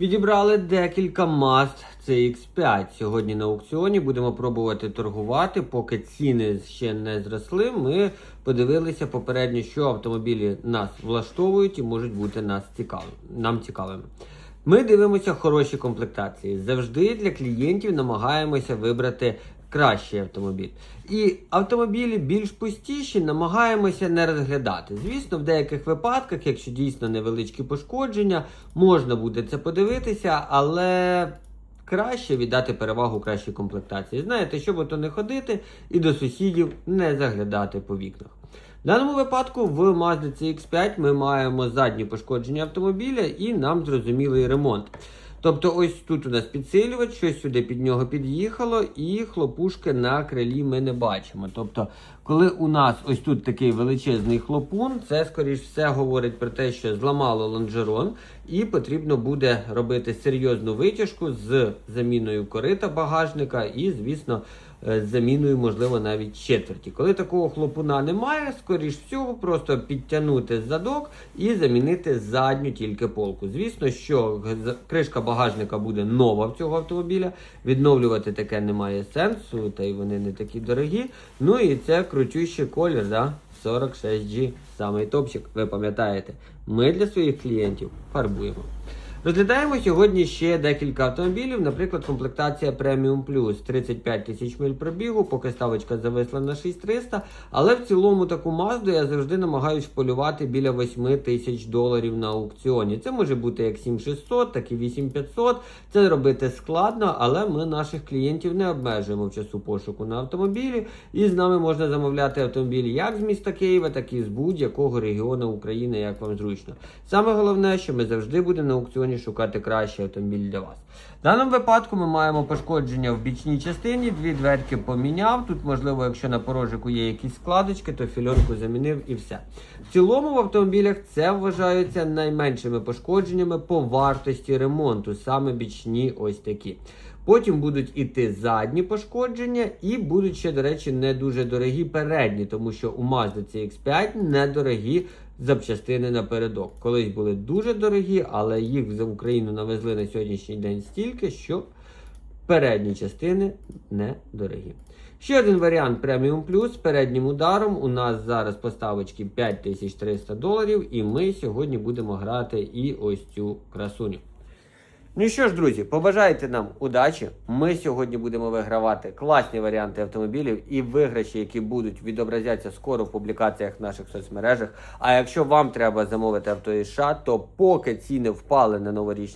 Відібрали декілька Mazda CX5. Сьогодні на аукціоні будемо пробувати торгувати. Поки ціни ще не зросли. Ми подивилися попередньо, що автомобілі нас влаштовують і можуть бути нас цікаві, нам цікавими. Ми дивимося хороші комплектації. Завжди для клієнтів намагаємося вибрати кращий автомобіль. І автомобілі більш пустіші намагаємося не розглядати. Звісно, в деяких випадках, якщо дійсно невеличкі пошкодження, можна буде це подивитися, але краще віддати перевагу кращій комплектації. Знаєте, щоб ото не ходити і до сусідів не заглядати по вікнах. В даному випадку в Mazda CX5 ми маємо задні пошкодження автомобіля і нам зрозумілий ремонт. Тобто, ось тут у нас підсилювач, щось сюди під нього під'їхало, і хлопушки на крилі ми не бачимо. Тобто, коли у нас ось тут такий величезний хлопун, це скоріш все говорить про те, що зламало лонжерон, і потрібно буде робити серйозну витяжку з заміною корита багажника і, звісно, з заміною, можливо, навіть четверті. Коли такого хлопуна немає, скоріш всього, просто підтягнути задок і замінити задню тільки полку. Звісно, що кришка багажника буде нова в цього автомобіля. Відновлювати таке немає сенсу, та й вони не такі дорогі. Ну і це крутющий колір, да? 46G, самий топчик, ви пам'ятаєте. Ми для своїх клієнтів фарбуємо. Розглядаємо сьогодні ще декілька автомобілів, наприклад, комплектація Premium Plus 35 тисяч миль пробігу, поки ставочка зависла на 6300, але в цілому таку Mazda я завжди намагаюсь полювати біля 8 тисяч доларів на аукціоні. Це може бути як 7600, так і 8500. Це робити складно, але ми наших клієнтів не обмежуємо в часу пошуку на автомобілі, і з нами можна замовляти автомобілі як з міста Києва, так і з будь-якого регіону України, як вам зручно. Саме головне, що ми завжди будемо на аукціоні шукати кращий автомобіль для вас. В даному випадку ми маємо пошкодження в бічній частині, дві дверки поміняв. Тут, можливо, якщо на порожику є якісь складочки, то фільонку замінив і все. В цілому в автомобілях це вважаються найменшими пошкодженнями по вартості ремонту, саме бічні ось такі. Потім будуть іти задні пошкодження, і будуть ще, до речі, не дуже дорогі передні, тому що у Mazda CX5 недорогі запчастини напередок. Колись були дуже дорогі, але їх за Україну навезли на сьогоднішній день стільки, що передні частини недорогі. Ще один варіант Plus з переднім ударом. У нас зараз поставочки 5300 доларів, і ми сьогодні будемо грати і ось цю красуню. Ну що ж, друзі, побажайте нам удачі. Ми сьогодні будемо вигравати класні варіанти автомобілів і виграші, які будуть відобразятися скоро в публікаціях в наших соцмережах. А якщо вам треба замовити авто із США, то поки ціни впали на новорічні.